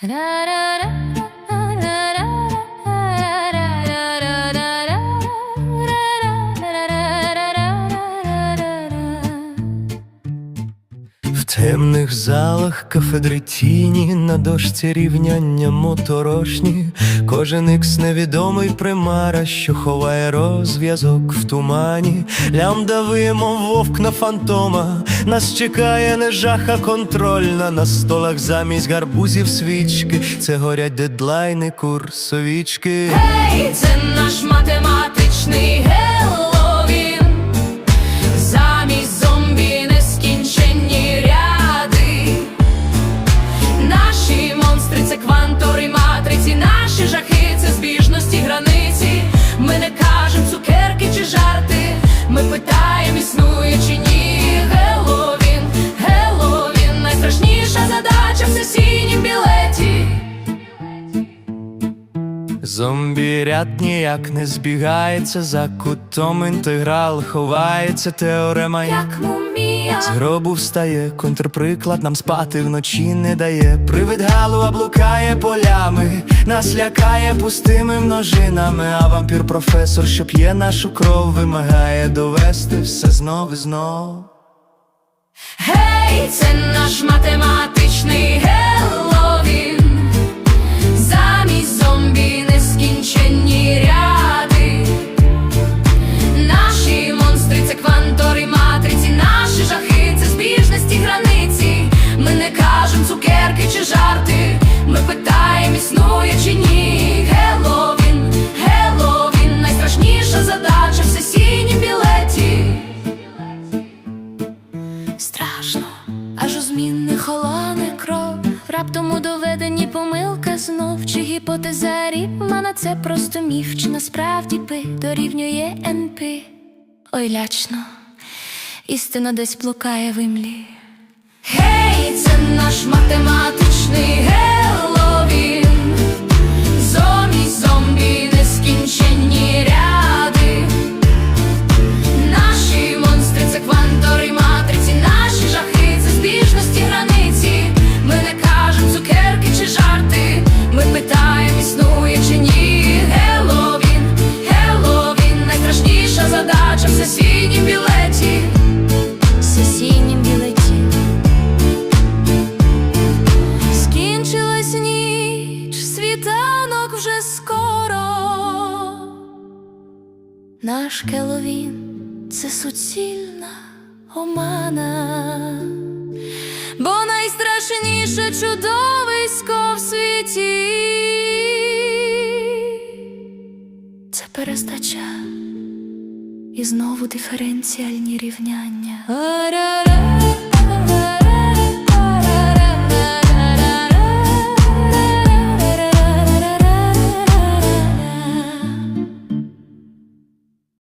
В темних залах кафедри тіні на дошці рівняння моторошні, кожен ікс невідомий примара, що ховає розв'язок в тумані. Лямда вимов вовк на фантома, нас чекає не жаха контрольна на столах замість гарбузів свічки. Це горять дедлайни, курсовічки. Ей, це наш математичний Геловін це квантори матриці, наші жахи Зомбі ряд ніяк не збігається, за кутом інтеграл ховається теорема. Як мумія. З гробу встає, контрприклад нам спати вночі не дає. Привид галу облукає полями, нас лякає пустими множинами. А вампір професор, що п'є нашу кров, вимагає довести все знов і знов. Гей, це наш математичний Раптом у доведенні помилка знов, чи гіпотеза Ріпмана це просто міф, чи насправді пи дорівнює НП. Ой, лячно, істина десь блукає в імлі. Гей, це наш математичний сесійнім білеті. Сесійнім білеті. Скінчилась ніч, світанок вже скоро. Наш Келовін це суцільна омана, бо найстрашніше чудовисько в світі це перестача і знову диференціальні рівняння.